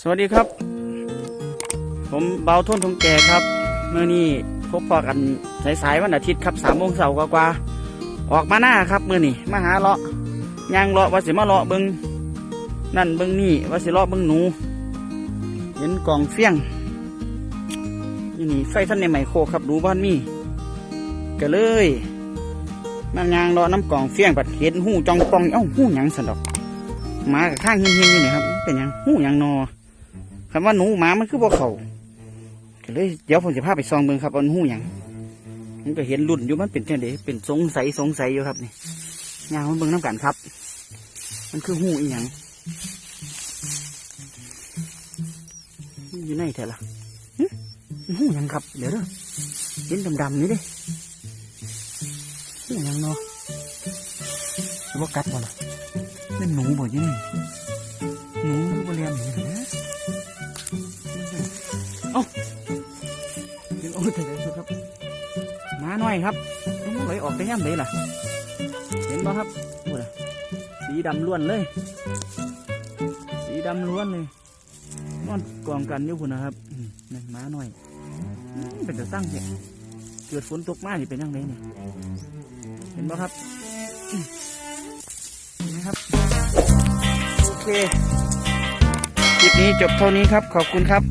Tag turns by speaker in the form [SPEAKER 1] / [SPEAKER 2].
[SPEAKER 1] สวัสดีครับ ผมเบาทุ่นทงแก่ครับ เมื่อนี้พบพอกันสายๆวันอาทิตย์ครับสามโมงเสาร์กว่าๆออกมาหน้าครับเมื่อนี้มาหาเลาะยางเลาะว่าสิมาเลาะเบิงนั่นเบิงนี่ว่าสิเลาะเบิงหนู เห็นกล่องเฟี้ยงนี่นี่ไฟท่านในไมโครครับดูบ้านมีก็เลยมายางเลาะน้ำกล่องเฟี้ยงปัดเห็นหูจองปองเอ้าหูหยังสันดอก มากับข้างเฮี้ยนๆนี่นี่ครับเป็นยังหูหยังนอ คำว่าหนูหมามันคือบ่เขาก็เลยเดี๋ยวผมจะพาไปซองเบิ่งครับวันหูหยังมันก็เห็นรุ่นอยู่มันเป็นจังไดเป็นสงสัยสงสัยอยู่ครับนี่ยางมันเบิ่งน้ำกันครับ มันคือหูอีหยังมันอยู่ในแท้ละหู้ยังครับ เดี๋ยวเด้อเห็นดำๆนี่เด้หูหยังเนาะสิบ่กัดบ่ล่ะเป็นหนูบ่ยังหนูบ่เลี้ยงหนูนะ เอาเห็นโอ้ยแต่ไหนครับมาหน่อยครับมันไหลออกไปย่ำเลยล่ะ เห็นบ่ครับโอ้ยสีดำล้วนเลย สีดำล้วนเลยนอนกองกันอยู่คุณนะครับนี่มาหน่อย เป็นจะตั้งเนี่ยเกิดฝนตกมานี่เป็นยังไงเนี่ยเห็นบ่ครับนไหมครับโอเคคลิปนี้จบเท่านี้ครับ ขอบคุณครับ